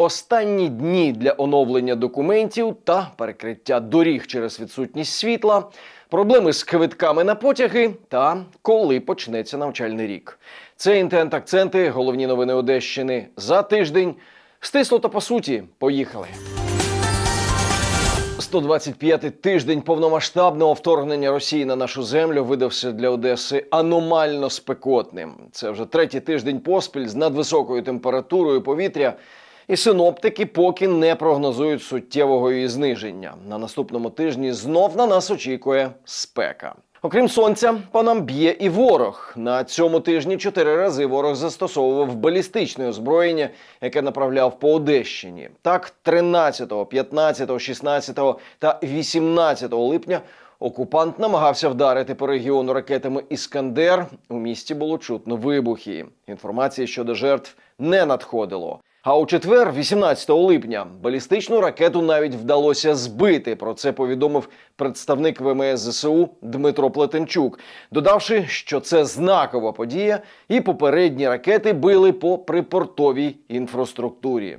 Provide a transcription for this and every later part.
Останні дні для оновлення документів та перекриття доріг через відсутність світла, проблеми з квитками на потяги та коли почнеться навчальний рік. Це інтент акценти, головні новини Одещини за тиждень. Стисло та по суті, поїхали. 125-й тиждень повномасштабного вторгнення Росії на нашу землю видався для Одеси аномально спекотним. Це вже третій тиждень поспіль з надвисокою температурою повітря. І синоптики поки не прогнозують суттєвого її зниження. На наступному тижні знов на нас очікує спека. Окрім сонця, по нам б'є і ворог. На цьому тижні чотири рази ворог застосовував балістичне озброєння, яке направляв по Одещині. Так, 13, 15, 16 та 18 липня окупант намагався вдарити по регіону ракетами Іскандер. У місті було чутно вибухи. Інформації щодо жертв не надходило. А у четвер, 18 липня, балістичну ракету навіть вдалося збити. Про це повідомив представник ВМС ЗСУ Дмитро Плетенчук, додавши, що це знакова подія, і попередні ракети били по припортовій інфраструктурі.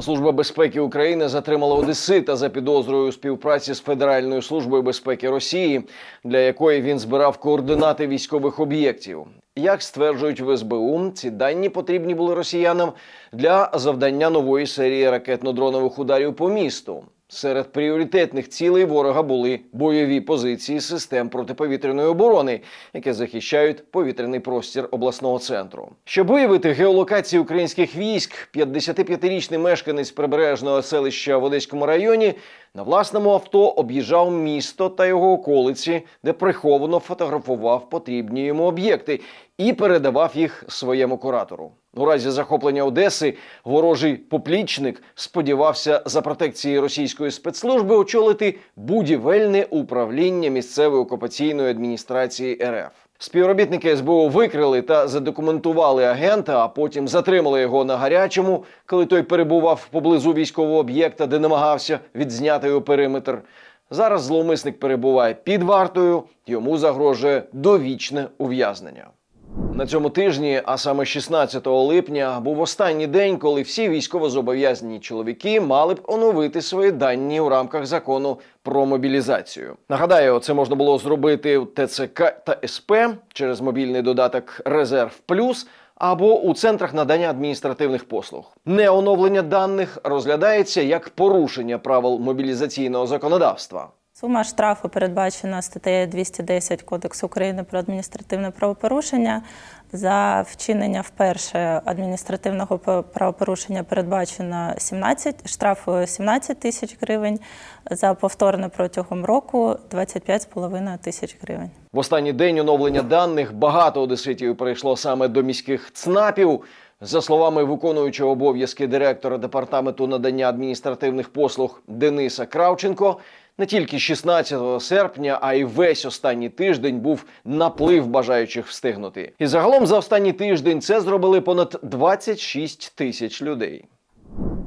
Служба безпеки України затримала Одесита за підозрою співпраці з Федеральною службою безпеки Росії, для якої він збирав координати військових об'єктів. Як стверджують в СБУ, ці дані потрібні були росіянам для завдання нової серії ракетно-дронових ударів по місту. Серед пріоритетних цілей ворога були бойові позиції систем протиповітряної оборони, які захищають повітряний простір обласного центру. Щоб виявити геолокацію українських військ, 55-річний мешканець прибережного селища в Одеському районі на власному авто об'їжджав місто та його околиці, де приховано фотографував потрібні йому об'єкти і передавав їх своєму куратору. У разі захоплення Одеси ворожий поплічник сподівався за протекції російської спецслужби очолити будівельне управління місцевої окупаційної адміністрації РФ. Співробітники СБУ викрили та задокументували агента, а потім затримали його на гарячому, коли той перебував поблизу військового об'єкта, де намагався відзняти його периметр. Зараз зловмисник перебуває під вартою, йому загрожує довічне ув'язнення. На цьому тижні, а саме 16 липня, був останній день, коли всі військовозобов'язані чоловіки мали б оновити свої дані у рамках закону про мобілізацію. Нагадаю, це можна було зробити в ТЦК та СП через мобільний додаток Резерв Плюс. Або у центрах надання адміністративних послуг неоновлення даних розглядається як порушення правил мобілізаційного законодавства. Сума штрафу передбачена статтею 210 Кодексу України про адміністративне правопорушення. За вчинення вперше адміністративного правопорушення передбачено 17, штраф 17 тисяч гривень, за повторне протягом року 25,5 тисяч гривень. В останній день оновлення даних багато одеситів прийшло саме до міських ЦНАПів. За словами виконуючого обов'язки директора департаменту надання адміністративних послуг Дениса Кравченко, не тільки 16 серпня, а й весь останній тиждень був наплив бажаючих встигнути. І загалом за останній тиждень це зробили понад 26 тисяч людей.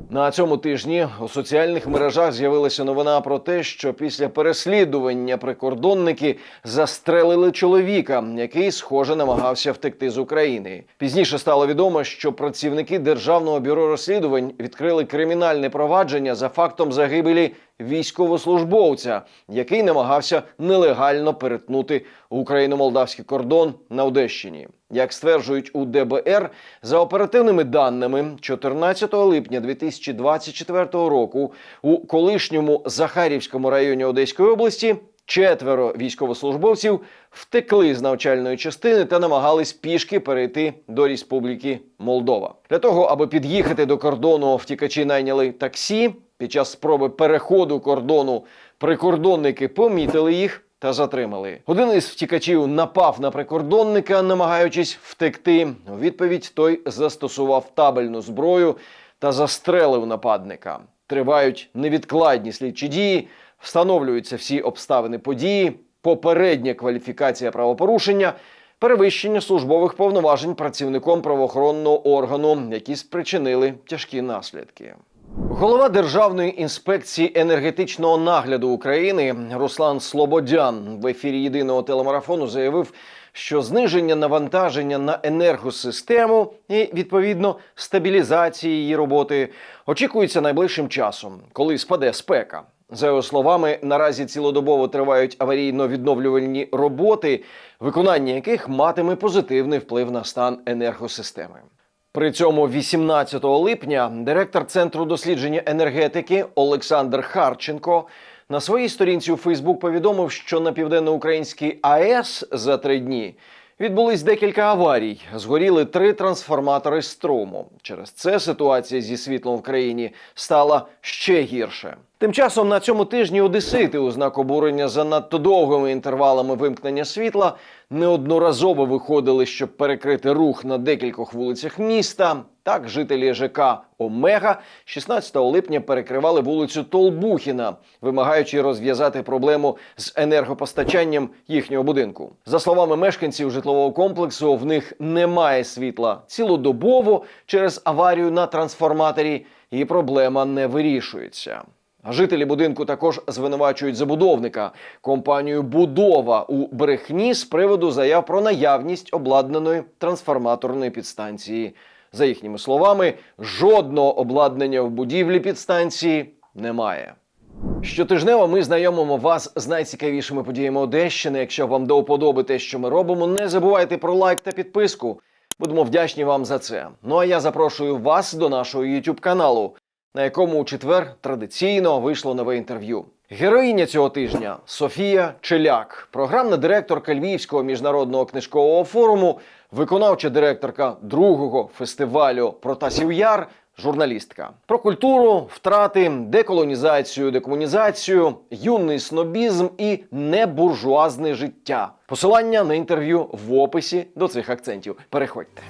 На цьому тижні у соціальних мережах з'явилася новина про те, що після переслідування прикордонники застрелили чоловіка, який, схоже, намагався втекти з України. Пізніше стало відомо, що працівники державного бюро розслідувань відкрили кримінальне провадження за фактом загибелі військовослужбовця, який намагався нелегально перетнути україно-молдавський кордон на Одещині. Як стверджують у ДБР, за оперативними даними, 14 липня 2024 року у колишньому Захарівському районі Одеської області четверо військовослужбовців втекли з навчальної частини та намагались пішки перейти до Республіки Молдова. Для того аби під'їхати до кордону, втікачі найняли таксі. Під час спроби переходу кордону прикордонники помітили їх та затримали. Один із втікачів напав на прикордонника, намагаючись втекти. У відповідь той застосував табельну зброю та застрелив нападника. Тривають невідкладні слідчі дії, встановлюються всі обставини події, попередня кваліфікація правопорушення. Перевищення службових повноважень працівником правоохоронного органу, які спричинили тяжкі наслідки. Голова Державної інспекції енергетичного нагляду України Руслан Слободян в ефірі єдиного телемарафону заявив, що зниження навантаження на енергосистему і відповідно стабілізації її роботи очікується найближчим часом, коли спаде спека. За його словами, наразі цілодобово тривають аварійно-відновлювальні роботи, виконання яких матиме позитивний вплив на стан енергосистеми. При цьому 18 липня директор Центру дослідження енергетики Олександр Харченко на своїй сторінці у Фейсбук повідомив, що на південноукраїнській АЕС за три дні відбулись декілька аварій. Згоріли три трансформатори струму. Через це ситуація зі світлом в країні стала ще гірше. Тим часом на цьому тижні одесити у знак обурення за надто довгими інтервалами вимкнення світла неодноразово виходили, щоб перекрити рух на декількох вулицях міста. Так, жителі ЖК Омега 16 липня перекривали вулицю Толбухіна, вимагаючи розв'язати проблему з енергопостачанням їхнього будинку. За словами мешканців житлового комплексу, в них немає світла цілодобово через аварію на трансформаторі, і проблема не вирішується. Жителі будинку також звинувачують забудовника компанію Будова у брехні з приводу заяв про наявність обладнаної трансформаторної підстанції. За їхніми словами, жодного обладнання в будівлі підстанції немає. Щотижнево ми знайомимо вас з найцікавішими подіями Одещини. Якщо вам до те, що ми робимо, не забувайте про лайк та підписку. Будемо вдячні вам за це. Ну а я запрошую вас до нашого youtube каналу, на якому у четвер традиційно вийшло нове інтерв'ю. Героїня цього тижня Софія Челяк, програмна директорка Львівського міжнародного книжкового форуму, виконавча директорка другого фестивалю Протасів Яр, журналістка. Про культуру, втрати, деколонізацію, декомунізацію, юний снобізм і небуржуазне життя. Посилання на інтерв'ю в описі до цих акцентів. Переходьте.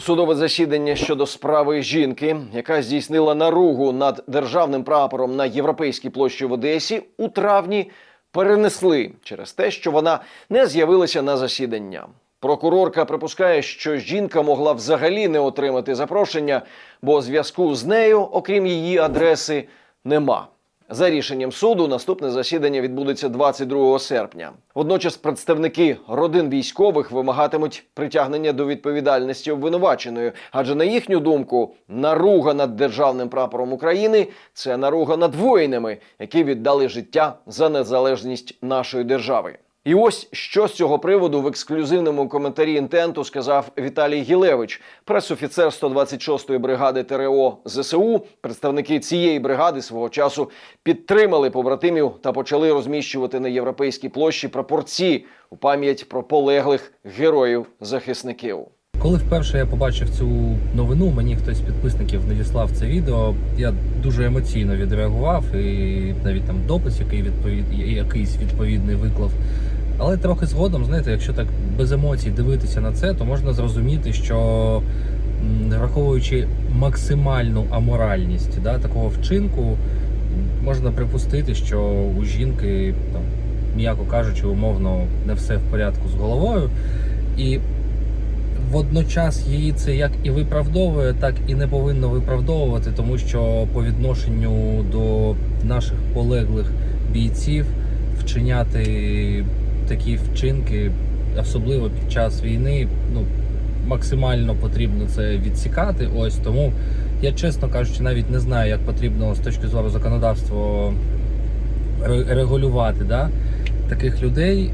Судове засідання щодо справи жінки, яка здійснила наругу над державним прапором на європейській площі в Одесі, у травні перенесли через те, що вона не з'явилася на засідання. Прокурорка припускає, що жінка могла взагалі не отримати запрошення, бо зв'язку з нею, окрім її адреси, нема. За рішенням суду, наступне засідання відбудеться 22 серпня. Водночас представники родин військових вимагатимуть притягнення до відповідальності обвинуваченої, адже на їхню думку, наруга над державним прапором України це наруга над воїнами, які віддали життя за незалежність нашої держави. І ось що з цього приводу в ексклюзивному коментарі інтенту сказав Віталій Гілевич, пресофіцер 126-ї бригади ТРО ЗСУ. Представники цієї бригади свого часу підтримали побратимів та почали розміщувати на європейській площі прапорці у пам'ять про полеглих героїв-захисників. Коли вперше я побачив цю новину, мені хтось з підписників надіслав це відео. Я дуже емоційно відреагував і навіть там допис, який відповід якийсь відповідний виклав. Але трохи згодом, знаєте, якщо так без емоцій дивитися на це, то можна зрозуміти, що враховуючи максимальну аморальність да, такого вчинку, можна припустити, що у жінки, там, м'яко кажучи, умовно не все в порядку з головою. І водночас її це як і виправдовує, так і не повинно виправдовувати, тому що по відношенню до наших полеглих бійців вчиняти такі вчинки, особливо під час війни, ну максимально потрібно це відсікати. Ось тому я, чесно кажучи, навіть не знаю, як потрібно з точки зору законодавства регулювати да, таких людей.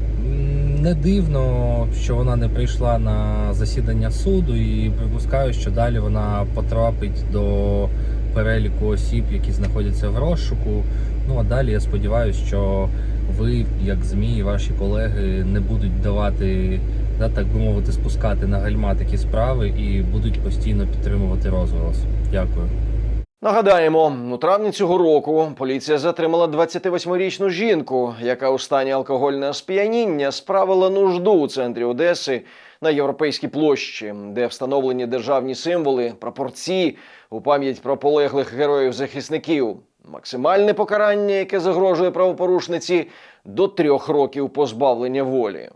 Не дивно, що вона не прийшла на засідання суду, і припускаю, що далі вона потрапить до переліку осіб, які знаходяться в розшуку. Ну а далі я сподіваюся, що ви, як ЗМІ, і ваші колеги, не будуть давати, да, так би мовити, спускати на гальма такі справи і будуть постійно підтримувати розголос. Дякую. Нагадаємо, у травні цього року поліція затримала 28-річну жінку, яка у стані алкогольного сп'яніння справила нужду у центрі Одеси на європейській площі, де встановлені державні символи, прапорці у пам'ять про полеглих героїв-захисників. Максимальне покарання, яке загрожує правопорушниці, до трьох років позбавлення волі.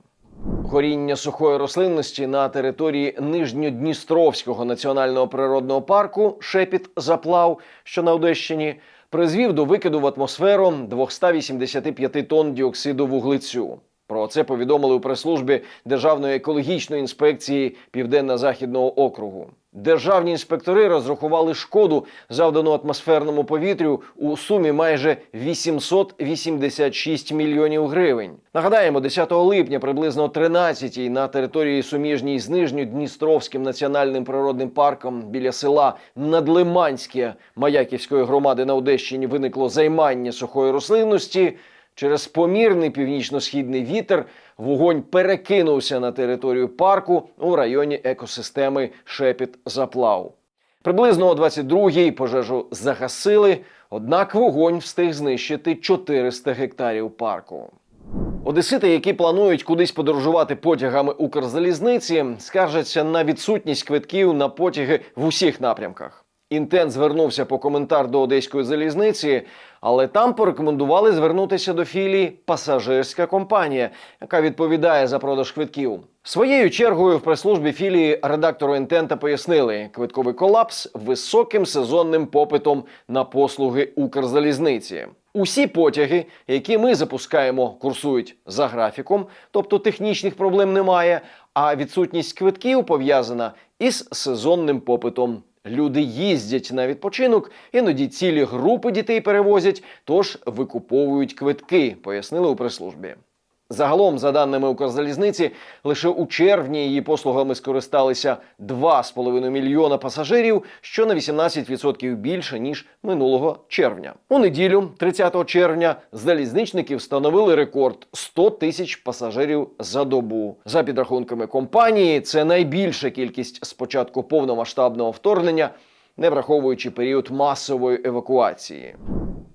Горіння сухої рослинності на території Нижньодністровського національного природного парку Шепіт Заплав, що на Одещині, призвів до викиду в атмосферу 285 тонн діоксиду вуглецю. Про це повідомили у прес-службі Державної екологічної інспекції Південно-Західного округу. Державні інспектори розрахували шкоду, завдану атмосферному повітрю у сумі майже 886 мільйонів гривень. Нагадаємо, 10 липня приблизно о 13-й на території суміжній з Нижньодністровським національним природним парком біля села Надлиманське Маяківської громади на Одещині виникло займання сухої рослинності. Через помірний північно-східний вітер вогонь перекинувся на територію парку у районі екосистеми Шепіт Заплав. Приблизно о 22-й пожежу загасили, однак вогонь встиг знищити 400 гектарів парку. Одесити, які планують кудись подорожувати потягами Укрзалізниці, скаржаться на відсутність квитків на потяги в усіх напрямках. Інтент звернувся по коментар до одеської залізниці, але там порекомендували звернутися до філії пасажирська компанія, яка відповідає за продаж квитків. Своєю чергою в прес-службі філії редактору інтента пояснили, квитковий колапс високим сезонним попитом на послуги Укрзалізниці. Усі потяги, які ми запускаємо, курсують за графіком, тобто технічних проблем немає. А відсутність квитків пов'язана із сезонним попитом. Люди їздять на відпочинок, іноді цілі групи дітей перевозять, тож викуповують квитки, пояснили у прес-службі. Загалом, за даними Укрзалізниці, лише у червні її послугами скористалися 2,5 мільйона пасажирів, що на 18% більше ніж минулого червня. У неділю, 30 червня, залізничники встановили рекорд 100 тисяч пасажирів за добу. За підрахунками компанії, це найбільша кількість з початку повномасштабного вторгнення, не враховуючи період масової евакуації.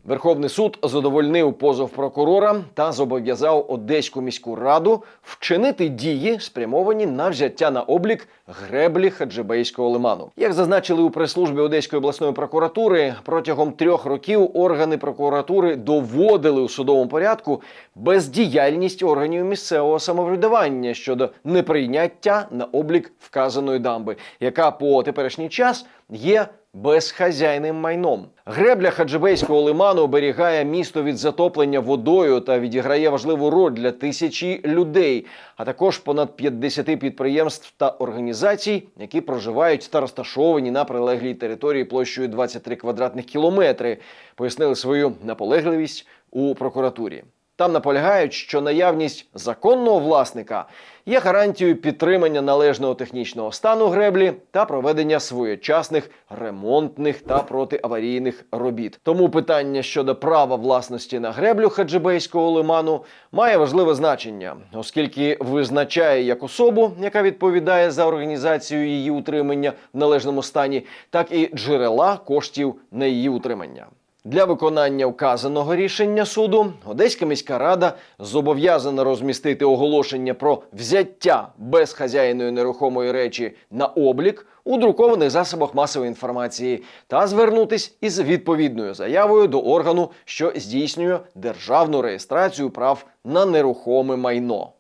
Верховний суд задовольнив позов прокурора та зобов'язав Одеську міську раду вчинити дії, спрямовані на взяття на облік греблі Хаджибейського лиману. Як зазначили у прес-службі Одеської обласної прокуратури, протягом трьох років органи прокуратури доводили у судовому порядку бездіяльність органів місцевого самоврядування щодо неприйняття на облік вказаної дамби, яка по теперішній час є безхазяйним майном. Гребля Хаджибейського лиману оберігає місто від затоплення водою та відіграє важливу роль для тисячі людей, а також понад 50 підприємств та організацій, які проживають та розташовані на прилеглій території площею 23 квадратних кілометри, пояснили свою наполегливість у прокуратурі. Там наполягають, що наявність законного власника є гарантією підтримання належного технічного стану греблі та проведення своєчасних ремонтних та протиаварійних робіт. Тому питання щодо права власності на греблю Хаджибейського лиману має важливе значення, оскільки визначає як особу, яка відповідає за організацію її утримання в належному стані, так і джерела коштів на її утримання. Для виконання вказаного рішення суду Одеська міська рада зобов'язана розмістити оголошення про взяття безхазяйної нерухомої речі на облік у друкованих засобах масової інформації та звернутись із відповідною заявою до органу, що здійснює державну реєстрацію прав на нерухоме майно.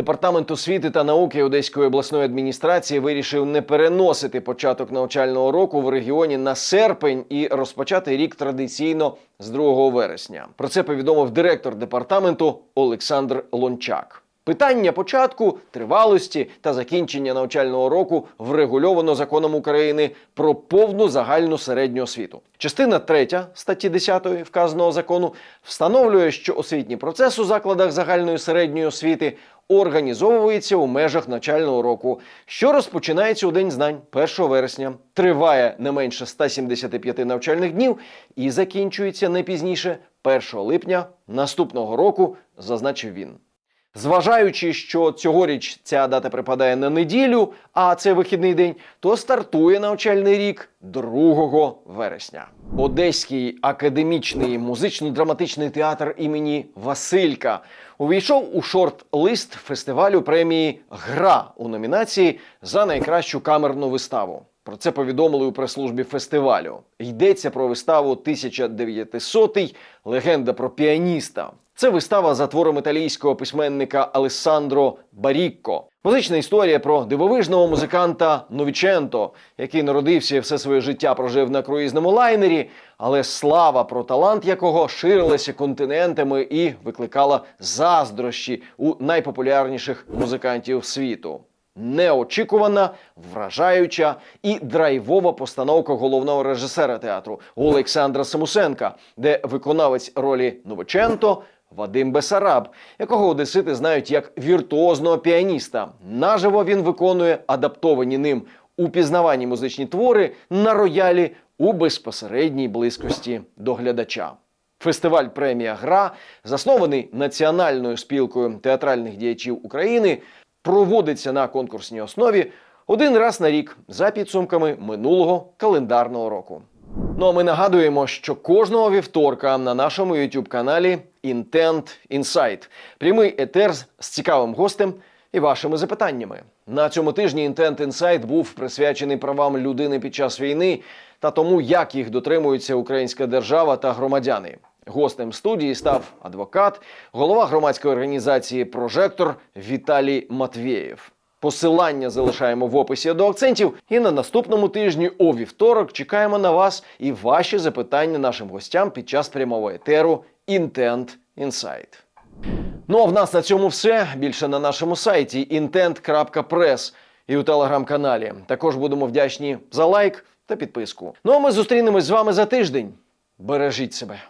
Департамент освіти та науки Одеської обласної адміністрації вирішив не переносити початок навчального року в регіоні на серпень і розпочати рік традиційно з 2 вересня. Про це повідомив директор департаменту Олександр Лончак. Питання початку, тривалості та закінчення навчального року врегульовано законом України про повну загальну середню освіту. Частина 3 статті 10 вказаного закону встановлює, що освітній процес у закладах загальної середньої освіти організовується у межах навчального року, що розпочинається у день знань 1 вересня, триває не менше 175 навчальних днів і закінчується не пізніше 1 липня наступного року, зазначив він. Зважаючи, що цьогоріч ця дата припадає на неділю, а це вихідний день, то стартує навчальний рік 2 вересня. Одеський академічний музично-драматичний театр імені Василька увійшов у шорт-лист фестивалю премії Гра у номінації за найкращу камерну виставу. Про це повідомили у прес-службі фестивалю. Йдеться про виставу 1900 легенда про піаніста. Це вистава за твором італійського письменника Алессандро Барікко. Музична історія про дивовижного музиканта Новіченто, який народився і все своє життя прожив на круїзному лайнері, але слава про талант якого ширилася континентами і викликала заздрощі у найпопулярніших музикантів світу. Неочікувана, вражаюча і драйвова постановка головного режисера театру Олександра Самусенка, де виконавець ролі Новиченто Вадим Бесараб, якого одесити знають як віртуозного піаніста. Наживо він виконує адаптовані ним упізнавані музичні твори на роялі у безпосередній близькості до глядача. Фестиваль Премія Гра, заснований Національною спілкою театральних діячів України, проводиться на конкурсній основі один раз на рік за підсумками минулого календарного року. Ну а ми нагадуємо, що кожного вівторка на нашому youtube каналі Intent Insight прямий етер з цікавим гостем і вашими запитаннями. На цьому тижні Intent Insight був присвячений правам людини під час війни та тому, як їх дотримується українська держава та громадяни. Гостем студії став адвокат, голова громадської організації Прожектор Віталій Матвєєв. Посилання залишаємо в описі до акцентів. І на наступному тижні у вівторок чекаємо на вас і ваші запитання нашим гостям під час прямого етеру Intent Insight. Ну а в нас на цьому все. Більше на нашому сайті intent.press і у телеграм-каналі. Також будемо вдячні за лайк та підписку. Ну а ми зустрінемось з вами за тиждень. Бережіть себе.